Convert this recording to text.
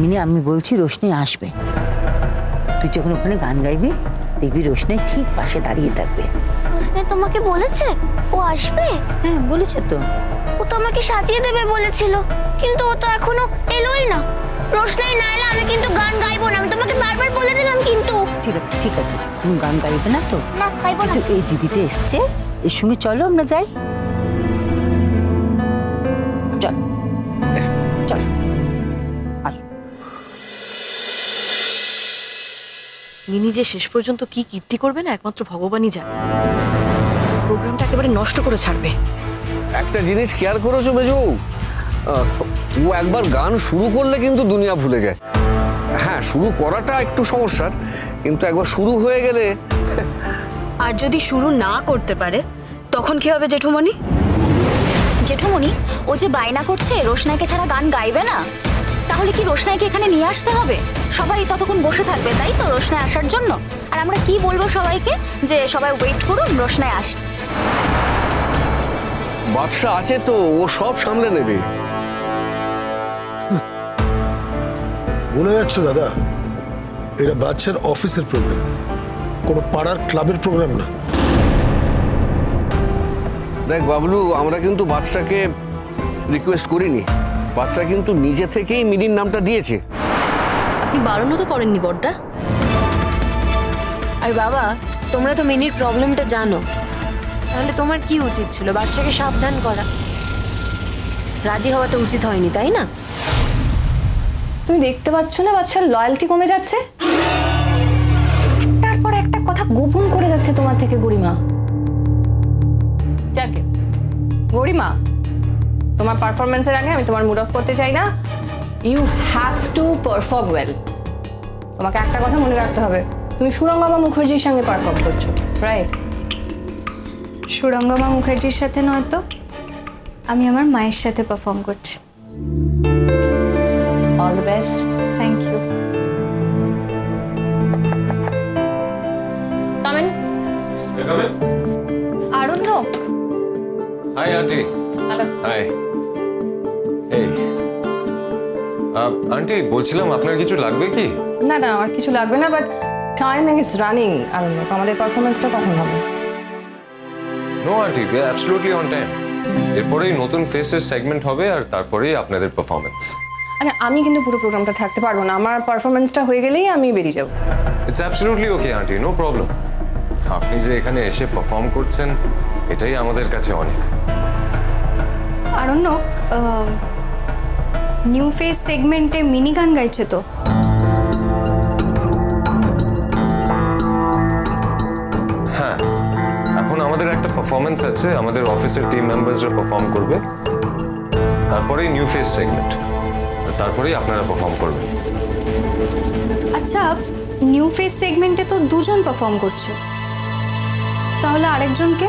Mini আমি বলছি রোশনি আসবে। তুই যখন ওখানে গান গাইবি দেখবি রোশনি ঠিক পাশে দাঁড়িয়ে থাকবে। রোশনি তোমাকে বলেছে ও আসবে? হ্যাঁ বলেছে তো। ও তো আমাকে সাজিয়ে দেবে বলেছিল কিন্তু ও তো এখনও এলোই না। রোশনাই না এলে আমি কিন্তু গান গাইবো না আমি তোমাকে বারবার বলে দিলাম কিন্তু। ঠিক আছে ঠিক আছে তুমি গান গাইবে না তো? না গাইবো না। এই দিদিটা এসছে এর সঙ্গে চলো আমরা যাই। মিনি যে শেষ পর্যন্ত কি কীর্তি করবে না একমাত্র ভগবানই জানে। প্রোগ্রামটা একেবারে নষ্ট করে ছাড়বে। একটা জিনিস খেয়াল করেছ মেজো ও একবার গান শুরু করলে কিন্তু দুনিয়া ভুলে যায়। হ্যাঁ শুরু করাটা একটু সমস্যার কিন্তু একবার শুরু হয়ে গেলে আর যদি শুরু না করতে পারে তখন কি হবে জেঠুমণি? জেঠুমণি ও যে বায়না করছে রোশনাইকে ছাড়া গান গাইবে না? তাহলে কি রোশনাইকে এখানে নিয়ে আসতে হবে? সবাই ততক্ষণ বসে থাকবে তাই তো রোশনাই আসার জন্য? আর আমরা কি বলব সবাইকে? যে সবাই ওয়েট করুন রোশনাই আসছে। বাদশা আছে তো ও সব সামলে নেবে। ভুলে যাচ্ছ দাদা এটা বাচ্চার অফিসের প্রোগ্রাম কোনো পাড়ার ক্লাবের প্রোগ্রাম না। দেখ বাবলু আমরা কিন্তু বাদশাকে রিকোয়েস্ট করিনি। বাদশা কিন্তু নিজে থেকেই মিনির নামটা দিয়েছে। আপনি বারণও তো করেননি বর্দা। আর বাবা তোমরা তো মিনির প্রবলেমটা জানো। তাহলে তোমার কি উচিত ছিল? বাচ্চাকে সাবধান করা। রাজি হওয়া তো উচিত হয়নি তাই না? তুমি দেখতে পাচ্ছ না বাচ্চার লয়্যালটি কমে যাচ্ছে? তারপর একটা কথা গোপন করে যাচ্ছে তোমার থেকে গরিমা। যাকে? গরিমা? তোমার পারফরমেন্সের আগে আমি তোমার মুড অফ করতে চাই না। You have to perform well তোমাকে একটা কথা মনে রাখতে হবে। তুমি সুরঙ্গমা মুখার্জির সঙ্গে পারফর্ম করছ রাইট সুরঙ্গমা মুখার্জির সাথে নয়তো আমি আমার মায়ের সাথে পারফর্ম করছি। All the best thank you come on Aranyak hi aunty hello hi এই আন্টি বলছিলাম আপনার কিছু লাগবে কি? না না আমার কিছু লাগবে না but timing is running Aranyak আমাদের পারফরমেন্সটা কখন হবে? No aunty we are absolutely on time এরপরেই নতুন ফেসের সেগমেন্ট হবে আর তারপরেই আপনাদের পারফরমেন্স আচ্ছা আমি কিন্তু পুরো প্রোগ্রামটা থাকতে পারব না। আমার পারফরমেন্সটা হয়ে গেলেই আমি বেরিয়ে যাব। It's absolutely okay aunty no problem আপনি যে এখানে এসে পারফর্ম করছেন এটাই আমাদের কাছে অনেক। আরণ্যক নিউ ফেস সেগমেন্টে মিনি গান গাইছে তো। হ্যাঁ এখন আমাদের একটা পারফরমেন্স আছে আমাদের অফিসের টিম মেম্বার্সরা পারফর্ম করবে। তারপরেই নিউ ফেস সেগমেন্ট তারপরেই আপনারা পারফর্ম করবেন। আচ্ছা নিউ ফেস সেগমেন্টে তো দুজন পারফর্ম করছে। তাহলে আরেকজনকে?